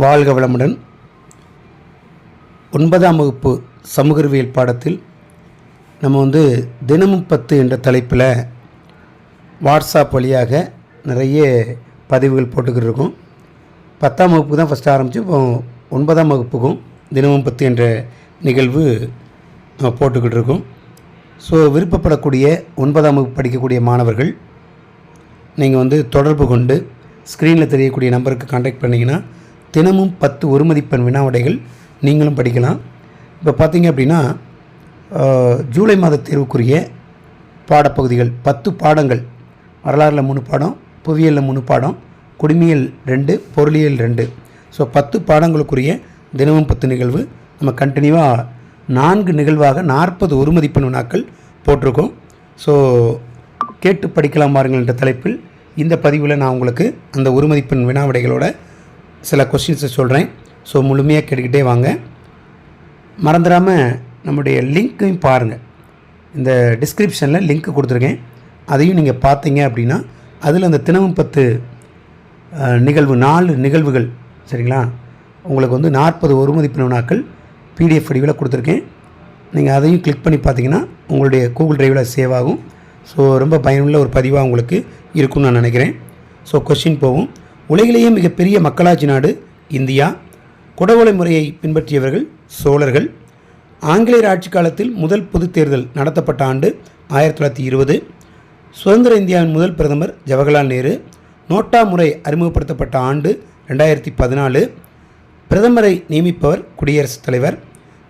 வாழ்க வளமுடன். ஒன்பதாம் வகுப்பு சமூகவியல் பாடத்தில் நம்ம வந்து தினமும் பத்து என்ற தலைப்பில் வாட்ஸ்அப் வழியாக நிறைய பதிவுகள் போட்டுக்கிட்டு இருக்கோம். பத்தாம் வகுப்பு தான் ஃபஸ்ட்டு ஆரம்பித்து இப்போ ஒன்பதாம் வகுப்புக்கும் தினமும் பத்து என்ற நிகழ்வு நம்ம போட்டுக்கிட்டு இருக்கோம். ஸோ விருப்பப்படக்கூடிய ஒன்பதாம் வகுப்பு படிக்கக்கூடிய மாணவர்கள் நீங்கள் வந்து தொடர்பு கொண்டு ஸ்க்ரீனில் தெரியக்கூடிய நம்பருக்கு காண்டாக்ட் பண்ணிங்கன்னா தினமும் பத்து ஒரு மதிப்பெண் வினாவிடைகள் நீங்களும் படிக்கலாம். இப்போ பார்த்தீங்க அப்படின்னா ஜூலை மாத தேர்வுக்குரிய பாடப்பகுதிகள் பத்து பாடங்கள். வரலாறில் மூணு பாடம் புவியியலில் மூணு பாடம் குடிமியல் ரெண்டு பொருளியல் ரெண்டு. ஸோ பத்து பாடங்களுக்குரிய தினமும் பத்து நிகழ்வு. நம்ம கண்டினியூவாக நான்கு நிகழ்வாக நாற்பது ஒரு மதிப்பெண் வினாக்கள் போட்டிருக்கோம். ஸோ கேட்டு படிக்கலாம் பாருங்கள் என்ற தலைப்பில் இந்த பதிவில் நான் உங்களுக்கு அந்த ஒரு மதிப்பெண் வினாவிடைகளோட சில கொஸ்டின்ஸை சொல்கிறேன் ஸோ முழுமையாக கேட்டுக்கிட்டே வாங்க. மறந்துடாமல் நம்முடைய லிங்க்கையும் பாருங்கள் இந்த டிஸ்கிரிப்ஷனில் லிங்க் கொடுத்துருக்கேன். அதையும் நீங்கள் பார்த்தீங்க அப்படின்னா அதில் அந்த தினமும் பத்து நிகழ்வு நாலு நிகழ்வுகள் சரிங்களா? உங்களுக்கு வந்து நாற்பது ஒரு மதிப்பெண் வினாக்கள் பிடிஎஃப் வடிவில் கொடுத்துருக்கேன். நீங்கள் அதையும் கிளிக் பண்ணி பார்த்தீங்கன்னா உங்களுடைய கூகுள் டிரைவில் சேவ் ஆகும். ஸோ ரொம்ப பயனுள்ள ஒரு பதிவாக உங்களுக்கு இருக்கும்னு நான் நினைக்கிறேன். ஸோ கொஸ்டின் போகும். உலகிலேயே மிகப்பெரிய மக்களாட்சி நாடு இந்தியா. குடவுளை முறையை பின்பற்றியவர்கள் சோழர்கள். ஆங்கிலேயர் ஆட்சி காலத்தில் முதல் பொதுத் தேர்தல் நடத்தப்பட்ட ஆண்டு ஆயிரத்தி தொள்ளாயிரத்தி இருபது. சுதந்திர இந்தியாவின் முதல் பிரதமர் ஜவஹர்லால் நேரு. நோட்டா முறை அறிமுகப்படுத்தப்பட்ட ஆண்டு ரெண்டாயிரத்தி பதினாலு. பிரதமரை நியமிப்பவர் குடியரசுத் தலைவர்.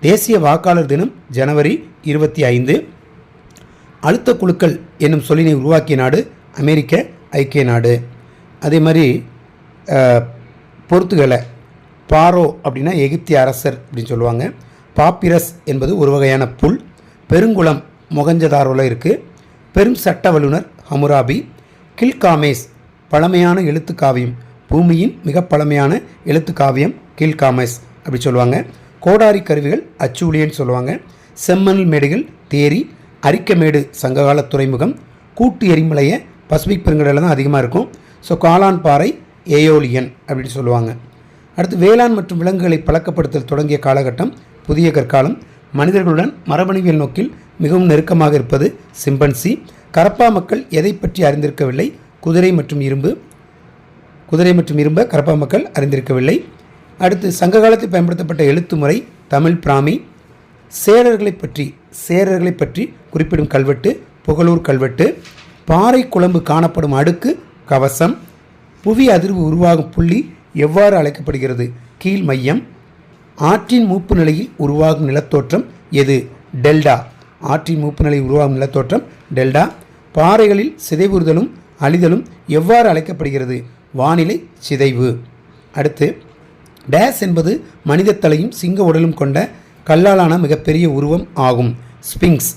தேசிய வாக்காளர் தினம் ஜனவரி இருபத்தி ஐந்து. அழுத்த குழுக்கள் என்னும் சொல்லினை உருவாக்கிய நாடு அமெரிக்க ஐக்கிய நாடு. அதே மாதிரி பொறுத்துகளை பாரோ அப்படின்னா எகிப்திய அரசர் அப்படின்னு சொல்லுவாங்க. பாப்பிரஸ் என்பது ஒரு வகையான புல். பெருங்குளம் மொகஞ்சதாரோவில் இருக்குது பெரும் சட்ட வல்லுனர் ஹமுராபி. கில்காமேஸ் பழமையான எழுத்துக்காவியம் பூமியின் மிக பழமையான எழுத்துக்காவியம் கில்காமேஸ் அப்படி சொல்லுவாங்க. கோடாரி கருவிகள் அச்சூழியன்னு சொல்லுவாங்க. செம்மணல் மேடுகள் தேரி. அரிக்கமேடு சங்ககால துறைமுகம். கூட்டு எரிமலையை பசிபிக் பெருங்கடலில் தான் அதிகமாக இருக்கும். ஸோ காளான் பாறை ஏயோலியன் அப்படின்னு சொல்லுவாங்க. அடுத்து வேளாண் மற்றும் விலங்குகளை பழக்கப்படுத்தல் தொடங்கிய காலகட்டம் புதிய கற்காலம். மனிதர்களுடன் மரபணுவியல் நோக்கில் மிகவும் நெருக்கமாக இருப்பது சிம்பன்சி. கரப்பா மக்கள் எதை பற்றி அறிந்திருக்கவில்லை? குதிரை மற்றும் இரும்பு. குதிரை மற்றும் இரும்பை கரப்பா மக்கள் அறிந்திருக்கவில்லை. அடுத்து சங்க காலத்தில் பயன்படுத்தப்பட்ட எழுத்து முறை தமிழ் பிராமி. சேரர்களை பற்றி சேரர்களை பற்றி குறிப்பிடும் கல்வெட்டு புகழூர் கல்வெட்டு. பாறை குழம்பு காணப்படும் அடுக்கு கவசம். புவி அதிர்வு உருவாகும் புள்ளி எவ்வாறு அழைக்கப்படுகிறது? கீழ் மையம். ஆற்றின் மூப்பு நிலையில் உருவாகும் நிலத்தோற்றம் எது? டெல்டா. ஆற்றின் மூப்பு நிலையில் உருவாகும் நிலத்தோற்றம் டெல்டா. பாறைகளில் சிதைவுறுதலும் அழிதலும் எவ்வாறு அழைக்கப்படுகிறது? வானிலை சிதைவு. அடுத்து டேஸ் என்பது மனித தலையும் சிங்க உடலும் கொண்ட கல்லாலான மிகப்பெரிய உருவம் ஆகும். ஸ்பிங்ஸ்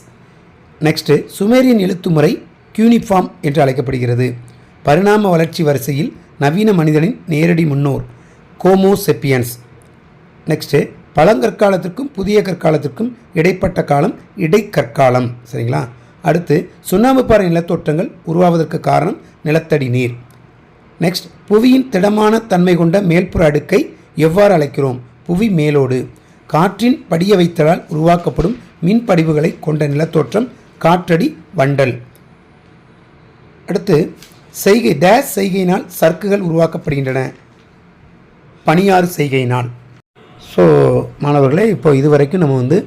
நெக்ஸ்ட்டு சுமேரியன் எழுத்து முறை கியூனிஃபார்ம் என்று அழைக்கப்படுகிறது. பரிணாம வளர்ச்சி வரிசையில் நவீன மனிதனின் நேரடி முன்னோர் கோமோ செப்பியன்ஸ் நெக்ஸ்ட்டு பழங்கற்காலத்திற்கும் புதிய கற்காலத்திற்கும் இடைப்பட்ட காலம் இடைக்கற்காலம் சரிங்களா? அடுத்து சுண்ணாம்பு பாறை நிலத்தோற்றங்கள் உருவாவதற்கு காரணம் நிலத்தடி நீர். நெக்ஸ்ட் புவியின் திடமான தன்மை கொண்ட மேல்புற அடுக்கை எவ்வாறு அழைக்கிறோம்? புவி மேலோடு. காற்றின் படிய வைத்தலால் உருவாக்கப்படும் மின்படிவுகளை கொண்ட நிலத்தோற்றம் காற்றடி வண்டல். அடுத்து செய்கை டேஸ் செய்கையினால் சர்க்குகள் உருவாக்கப்படுகின்றன. பணியாறு செய்கையினால். ஸோ மாணவர்களே இப்போ இது வரைக்கும் நம்ம வந்து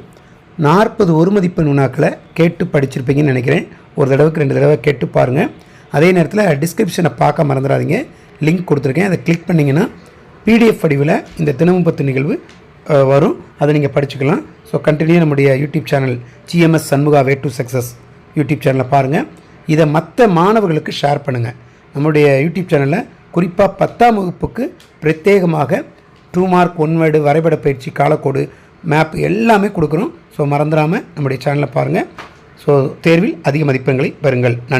நாற்பது ஒரு மதிப்பெண் நுணாக்களை கேட்டு படிச்சிருப்பீங்கன்னு நினைக்கிறேன். ஒரு தடவைக்கு ரெண்டு தடவை கேட்டு பாருங்கள் அதே நேரத்தில் டிஸ்கிரிப்ஷனை பார்க்க மறந்துடாதீங்க. லிங்க் கொடுத்துருக்கேன். அதை கிளிக் பண்ணிங்கன்னா பிடிஎஃப் வடிவில் இந்த தினமும் பத்து நிகழ்வு வரும். அதை நீங்கள் படிச்சுக்கலாம். ஸோ கண்டினியூ நம்முடைய YouTube channel GMS Shanmuga way to success YouTube சேனலை பாருங்கள் இதை மற்ற மாணவர்களுக்கு ஷேர் பண்ணுங்கள் நம்முடைய யூடியூப் சேனலில் குறிப்பாக பத்தாம் வகுப்புக்கு பிரத்யேகமாக டூ மார்க் ஒன் வேர்டு வரைபட பயிற்சி காலக்கோடு மேப் எல்லாமே கொடுக்குறோம். ஸோ மறந்துடாமல் நம்முடைய சேனலை பாருங்கள் ஸோ தேர்வில் அதிக மதிப்பெண்களை பெறுங்கள். நன்றி.